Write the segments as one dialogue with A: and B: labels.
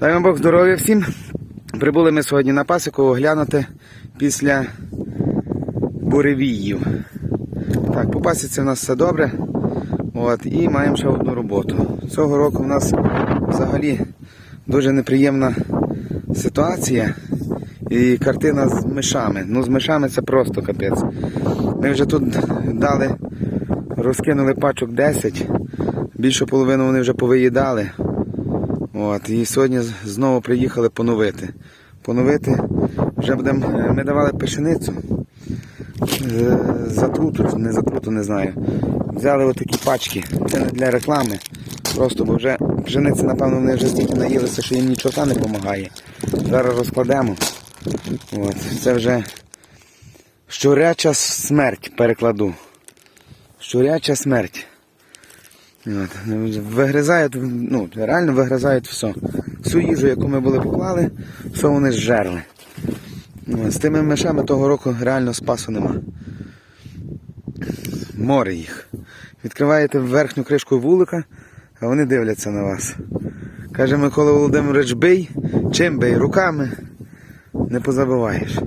A: Дай вам Бог здоров'я всім. Прибули ми сьогодні на пасіку оглянути після буревіїв. Так, по пасіці в нас все добре. От, і маємо ще одну роботу. Цього року в нас взагалі дуже неприємна ситуація і картина з мишами. Ну, з мишами це просто капець. Ми вже тут дали, розкинули пачок 10, більшу половину вони вже повиїдали. От, і сьогодні знову приїхали поновити. Поновити вже будемо. Ми давали пшеницю. Е, Затруту, не затруту, не знаю. Взяли отакі пачки. Це не для реклами. Просто бо вже пшениці, напевно, вони вже стільки наїлися, що їм нічого не допомагає. Зараз розкладемо. От, це вже щуряча смерть перекладу. Щуряча смерть. От, вигризають, ну, реально вигризають все. Всю їжу, яку ми були поклали, все вони зжерли. От, з тими мишами того року реально спасу нема. Море їх. Відкриваєте верхню кришку вулика, а вони дивляться на вас. Каже Микола Володимирович, бий, чим бий, руками не позабиваєш.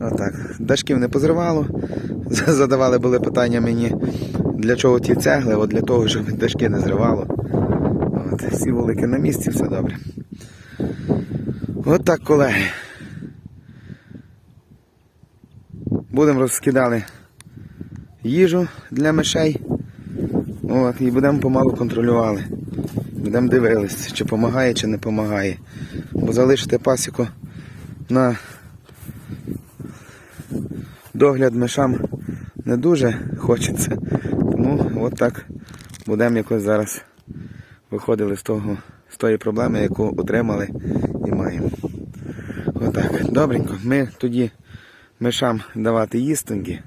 A: Отак. Дашків не позривало. Задавали були питання мені, для чого ті цегли, от для того, щоб дашки не зривало. От, всі вулики на місці, все добре. От так, колеги. Будемо розкидали їжу для мишей. От, і будемо помалу контролювали. Будемо дивилися, чи допомагає, чи не допомагає. Бо залишити пасіку на догляд мишам не дуже хочеться. Тому от так будемо якось зараз виходили з того, з тої проблеми, яку отримали і маємо. Отак. Добренько. Ми тоді мишам давати їстинги.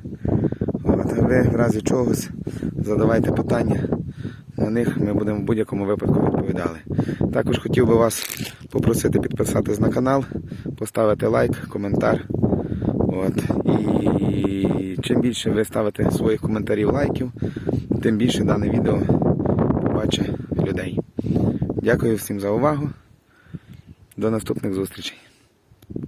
A: От, ви в разі чогось задавайте питання. На них ми будемо в будь-якому випадку відповідали. Також хотів би вас попросити підписатись на канал, поставити лайк, коментар. От. І чим більше ви ставите своїх коментарів, лайків, тим більше дане відео побачить людей. Дякую всім за увагу. До наступних зустрічей.